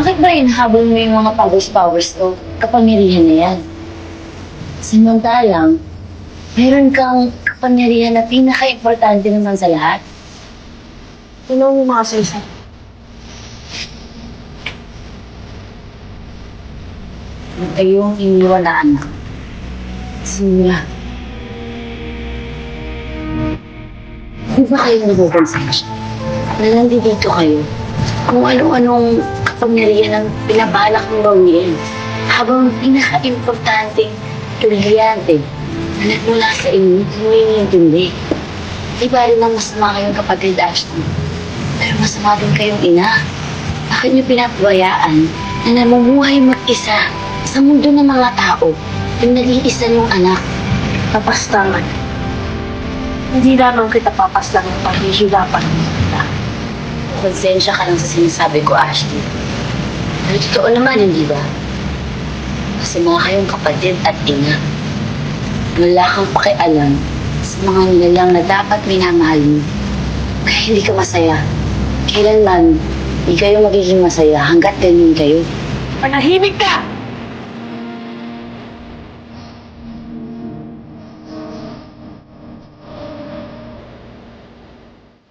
Bakit ba inahabol mo yung mga powers-powers o kapangyarihan na yan? Samantalang, meron kang kapangyarihan na pinaka-importante naman sa lahat. Sino mo mga salsa? Ang iyong iniwan na anak. Simula. Di ba kayo nabubansin siya? Na nandito kayo. Kung ano-anong kapangyarihan ang pinabalak ng gawin. Habang pinaka-importanting brilyante na nagmula sa inyo, hindi nintindi. Di ba rin na masama kayong kapatid, Ashton? Pero masama din kayong ina. Bakit niyo pinapabayaan na namumuhay mag-isa sa mundo ng mga tao yung nag-iisa niyong anak? Papastangan. Hindi lamang kita papaslang ng paghihirapan mo. Konsensya ka lang sa sinasabi ko, Ashley. Pero totoo naman, hindi ba? Kasi mga kayong kapatid at ina. Wala kang pakialam sa mga nilalang na dapat minamahal mo. Kaya hindi ka masaya. Kailanman, hindi kayo magiging masaya hanggat ganyan kayo. Manahimik ka!